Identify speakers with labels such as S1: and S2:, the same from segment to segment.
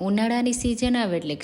S1: ઉનાળાની સિઝન આવે એટલે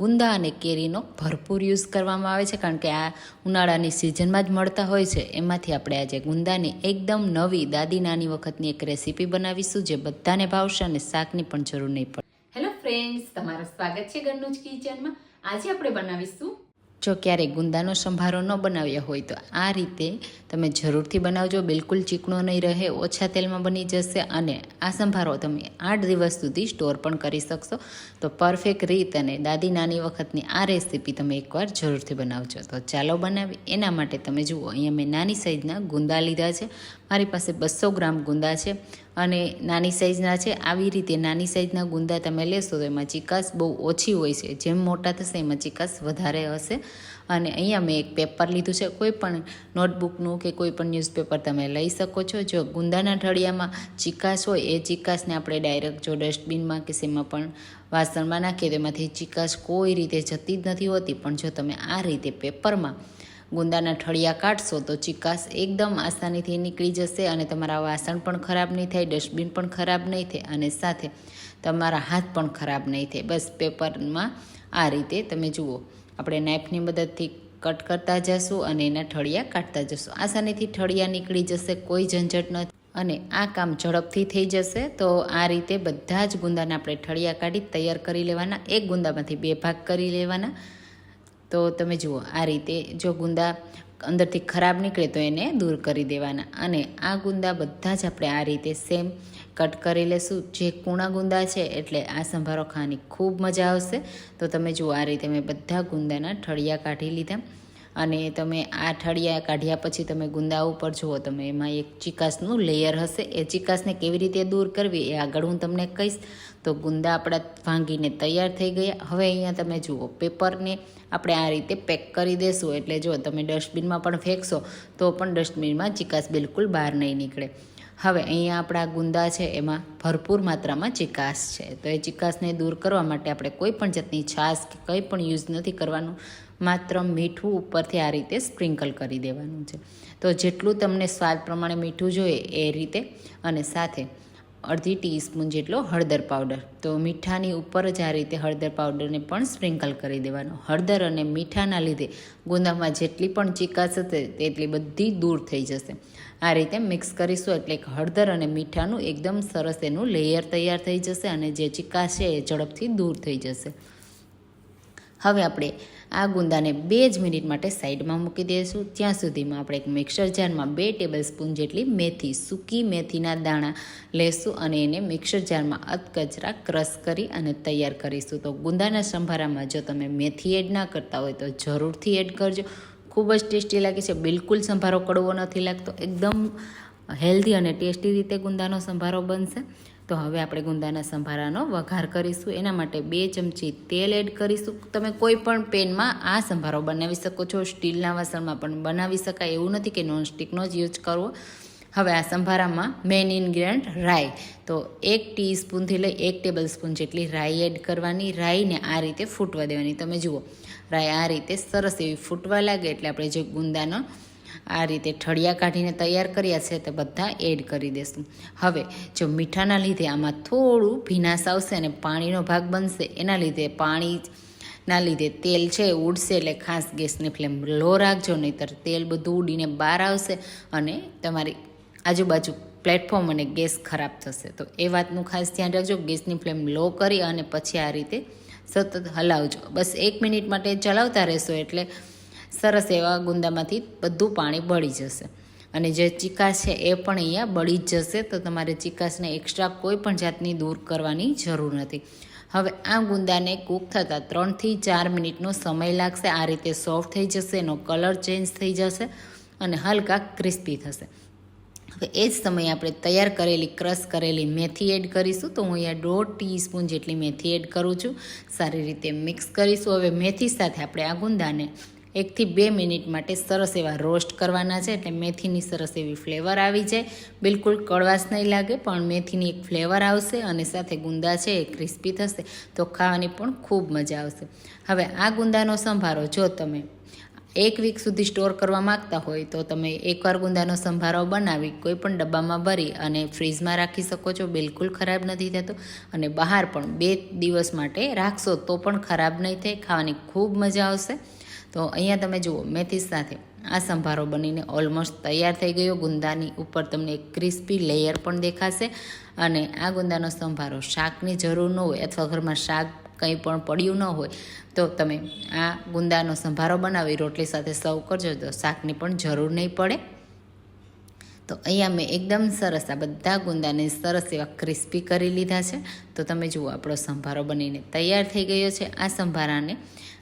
S1: ગુંદા અને કેરીનો ભરપૂર યુઝ કરવામાં આવે છે, કારણ કે આ ઉનાળાની સિઝનમાં જ મળતા હોય છે. એમાંથી આપણે આજે ગુંદાની એકદમ નવી દાદી નાની વખતની એક રેસીપી બનાવીશું, જે બધાને ભાવશે અને શાકની પણ જરૂર નહીં પડે. હેલો ફ્રેન્ડ્સ તમારું સ્વાગત છે ઘરનું જ કિચનમાં આજે આપણે બનાવીશું જો ક્યારેય ગુંદાનો સંભારો ન બનાવ્યો હોય તો આ રીતે તમે જરૂરથી બનાવજો. બિલકુલ ચીકણો નહીં રહે, ઓછા તેલમાં બની જશે અને આ સંભારો તમે આઠ દિવસ સુધી સ્ટોર પણ કરી શકશો. તો પરફેક્ટ રીત અને દાદી નાની વખતની આ રેસીપી તમે એકવાર જરૂરથી બનાવજો. તો ચાલો બનાવી એના માટે તમે જુઓ, અહીંયા મેં નાની સાઈઝના ગુંદા લીધા છે. મારી પાસે બસો ગ્રામ ગુંદા છે અને નાની સાઇઝના છે. આવી રીતે નાની સાઇઝના ગુંદા તમે લેશો તો એમાં ચિકાસ બહુ ઓછી હોય છે. જેમ મોટા થશે, એમાં ચિકાસ વધારે હશે. અને અહીંયા મેં એક પેપર લીધું છે. કોઈ પણ નોટબુકનું કે કોઈ પણ ન્યૂઝપેપર તમે લઈ શકો છો. જો ગુંદાના ઠળિયામાં ચિકાસ હોય, એ ચિકાસને આપણે ડાયરેક્ટ જો ડસ્ટબિનમાં કે શેમાં પણ વાસણમાં નાખીએ તો એમાંથી ચિકાસ કોઈ રીતે જતી જ નથી હોતી. પણ જો તમે આ રીતે પેપરમાં ગુંદાના ઠળિયા કાઢશો તો ચિકાસ એકદમ આસાનીથી નીકળી જશે અને તમારા વાસણ પણ ખરાબ નહીં થાય ડસ્ટબિન પણ ખરાબ નહીં થાય અને સાથે તમારા હાથ પણ ખરાબ નહીં થાય. બસ પેપરમાં આ રીતે તમે જુઓ. આપણે નાઇફની મદદથી કટ કરતા જશું અને એના ઠળિયા કાઢતા જશું. આસાનીથી ઠળિયા નીકળી જશે, કોઈ ઝંઝટ નથી. અને આ કામ ઝડપથી થઈ જશે, તો આ રીતે બધા જ ગુંદાને આપણે ઠળિયા કાઢી તૈયાર કરી લેવાના. એક ગુંદામાંથી બે ભાગ કરી લેવાના. તો તમે જુઓ, આ રીતે જો ગુંદા અંદરથી ખરાબ નીકળે તો એને દૂર કરી દેવાના. અને આ ગુંદા બધા જ આપણે આ રીતે સેમ કટ કરી લેશું. જે કૂણા ગુંદા છે એટલે આ સંભારો ખાવાની ખૂબ મજા આવશે. તો તમે જુઓ, આ રીતે મેં બધા ગુંદાના ઠળિયા કાઢી લીધા. અને તમે આ ઠળિયા કાઢ્યા પછી તમે ગુંદા ઉપર જુઓ, તમે એમાં એક ચિકાસનું લેયર હશે. એ ચિકાસને કેવી રીતે દૂર કરવી એ આગળ હું તમને કહીશ. તો ગુંદા આપણા ભાંગીને તૈયાર થઈ ગયા. હવે અહીંયા તમે જુઓ, પેપરને આપણે આ રીતે પેક કરી દેશું. એટલે જો તમે ડસ્ટબિનમાં પણ ફેંકશો, તો પણ ડસ્ટબિનમાં ચિકાસ બિલકુલ બહાર નહીં નીકળે. હવે અહીંયા આપણા ગુંદા છે, એમાં ભરપૂર માત્રામાં ચિકાસ છે. તો એ ચિકાસને દૂર કરવા માટે આપણે કોઈ પણ જાતની છાશ કે કંઈ પણ યુઝ નથી કરવાનું. માત્ર મીઠું ઉપરથી આ રીતે સ્પ્રિંકલ કરી દેવાનું છે. તો જેટલું તમને સ્વાદ પ્રમાણે મીઠું જોઈએ એ રીતે અને સાથે અડધી ટીસ્પૂન જેટલો હળદર પાવડર. તો મીઠાની ઉપર જ આ રીતે હળદર પાવડરને પણ સ્પ્રિંકલ કરી દેવાનો. હળદર અને મીઠાના લીધે ગુંદામાં જેટલી પણ ચિકાસ હશે તેટલી બધી દૂર થઈ જશે. આ રીતે મિક્સ કરીશું એટલે હળદર અને મીઠાનું એકદમ સરસ એનું લેયર તૈયાર થઈ જશે અને જે ચિકાસ છે એ ઝડપથી દૂર થઈ જશે. હવે આપણે આ ગુંદાને બે જ મિનિટ માટે સાઈડમાં મૂકી દઈશું. ત્યાં સુધીમાં આપણે એક મિક્સર જારમાં બે ટેબલ સ્પૂન જેટલી મેથી, સૂકી મેથીના દાણા લેશું અને એને મિક્સર જારમાં અધકચરા ક્રશ કરી અને તૈયાર કરીશું. તો ગુંદાના સંભારામાં જો તમે મેથી એડ ના કરતા હોય તો જરૂરથી એડ કરજો. ખૂબ જ ટેસ્ટી લાગે છે. બિલકુલ સંભારો કડવો નથી લાગતો. એકદમ હેલ્ધી અને ટેસ્ટી રીતે ગુંદાનો સંભારો બનશે. તો હવે આપણે ગુંદાના સંભારાનો વઘાર કરીશું. એના માટે બે ચમચી તેલ એડ કરીશું. તમે કોઈ પણ પેનમાં આ સંભારો બનાવી શકો છો. સ્ટીલના વાસણમાં પણ બનાવી શકાય. એવું નથી કે નોનસ્ટિકનો જ યુઝ કરવો. હવે આ સંભારામાં મેઇન ઇન્ગ્રેડિયન્ટ રાઈ. તો એક ટીસ્પૂનથી લઈ એક ટેબલ સ્પૂન જેટલી રાઈ એડ કરવાની. રાઈને આ રીતે ફૂટવા દેવાની. તમે જુઓ, રાઈ આ રીતે સરસ એવી ફૂટવા લાગે એટલે આપણે જે ગુંદાનો આ રીતે ઠળિયા કાઢીને તૈયાર કર્યા છે તે બધા એડ કરી દેશું. હવે, જો મીઠાના લીધે આમાં થોડું ભીનાશ આવશે અને પાણીનો ભાગ બનશે, એના લીધે પાણી ના લીધે તેલ છે ઉડશે એટલે ખાસ ગેસની ફ્લેમ લો રાખજો, નહીંતર તેલ બધું ઉડીને બહાર આવશે અને તમારી આજુબાજુ પ્લેટફોર્મ અને ગેસ ખરાબ થશે. તો એ વાતનું ખાસ ધ્યાન રાખજો, ગેસની ફ્લેમ લો કરી અને પછી આ રીતે સતત હલાવજો. બસ એક મિનિટ માટે ચલાવતા રહેશો એટલે સરસ એવા ગુંદામાંથી બધું પાણી બળી જશે. અને જે ચિકાસ છે એ પણ અહીંયા બળી જ જશે, તો તમારે ચિકાસને એક્સ્ટ્રા કોઈ પણ જાતની દૂર કરવાની જરૂર નથી. હવે આ ગુંદાને કૂક થતાં ત્રણથી ચાર મિનિટનો સમય લાગશે, આ રીતે સોફ્ટ થઈ જશે, એનો કલર ચેન્જ થઈ જશે અને હલકા ક્રિસ્પી થશે. હવે એ જ સમયે આપણે તૈયાર કરેલી ક્રશ કરેલી મેથી એડ કરીશું, તો હું અહીંયા દોઢ ટીસ્પૂન જેટલી મેથી એડ કરું છું. સારી રીતે મિક્સ કરીશું. હવે મેથી સાથે આપણે આ ગુંદાને એકથી બે મિનિટ માટે સરસ એવા રોસ્ટ કરવાના છે. એટલે મેથીની સરસ એવી ફ્લેવર આવી જાય. બિલકુલ કડવાશ નહીં લાગે, પણ મેથીની એક ફ્લેવર આવશે અને સાથે ગુંદા છે એ ક્રિસ્પી થશે, તો ખાવાની પણ ખૂબ મજા આવશે. હવે આ ગુંદાનો સંભારો જો તમે એક વીક સુધી સ્ટોર કરવા માંગતા હોય, તો તમે એકવાર ગુંદાનો સંભારો બનાવી કોઈ પણ ડબ્બામાં ભરી અને ફ્રીજમાં રાખી શકો છો. બિલકુલ ખરાબ નથી થતો અને બહાર પણ બે દિવસ માટે રાખશો તો પણ ખરાબ નહીં થાય. ખાવાની ખૂબ મજા આવશે. તો અહીંયા તમે જુઓ મેથી સાથે આ સંભારો બનીને ઓલમોસ્ટ તૈયાર થઈ ગયો. ગુંદાની ઉપર તમને એક ક્રિસ્પી લેયર પણ દેખાશે અને આ ગુંદાનો સંભારો શાકની જરૂર ન હોય અથવા ઘરમાં શાક કંઈ પણ પડ્યું ન હોય તો તમે આ ગુંદાનો સંભારો બનાવી રોટલી સાથે સર્વ કરજો, તો શાકની પણ જરૂર નહીં પડે. તો અહીંયા મેં એકદમ સરસ આ બધા ગુંદાને સરસ એવા ક્રિસ્પી કરી લીધા છે. તો તમે જુઓ, આપણો સંભારો બનીને તૈયાર થઈ ગયો છે. આ સંભારાને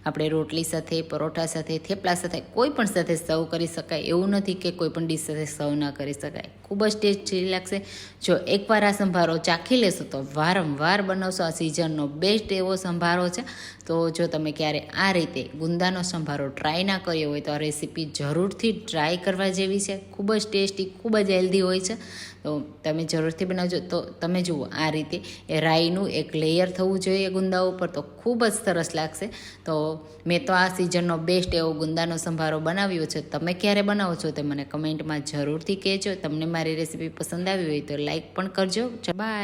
S1: આપણે રોટલી સાથે, પરોઠા સાથે, થેપલા સાથે કોઈ પણ સાથે સર્વ કરી શકાય. એવું નથી કે કોઈ પણ ડીશ સાથે સર્વ ના કરી શકાય. ખૂબ જ ટેસ્ટી લાગશે. જો એકવાર આ સંભારો ચાખી લેશો તો વારંવાર બનાવશો. આ સિઝનનો બેસ્ટ એવો સંભારો છે. તો જો તમે ક્યારે આ રીતે ગુંદાનો સંભારો ટ્રાય ના કર્યો હોય તો આ રેસીપી જરૂરથી ટ્રાય કરવા જેવી છે. ખૂબ જ ટેસ્ટી, ખૂબ જ હેલ્ધી હોય છે. તો તમે જરૂરથી બનાવજો. તો તમે જુઓ, આ રીતે એ રાઈનું એક લેયર થવું જોઈએ ગુંદા ઉપર તો ખૂબ જ સરસ લાગશે. તો મેં તો આ સિઝનનો બેસ્ટ એવો ગુંદાનો સંભારો બનાવ્યો છે. તમે ક્યારે બનાવો છો તે મને કમેન્ટમાં જરૂરથી કહેજો. તમને મારી રેસીપી પસંદ આવી હોય તો લાઈક પણ કરજો. બાય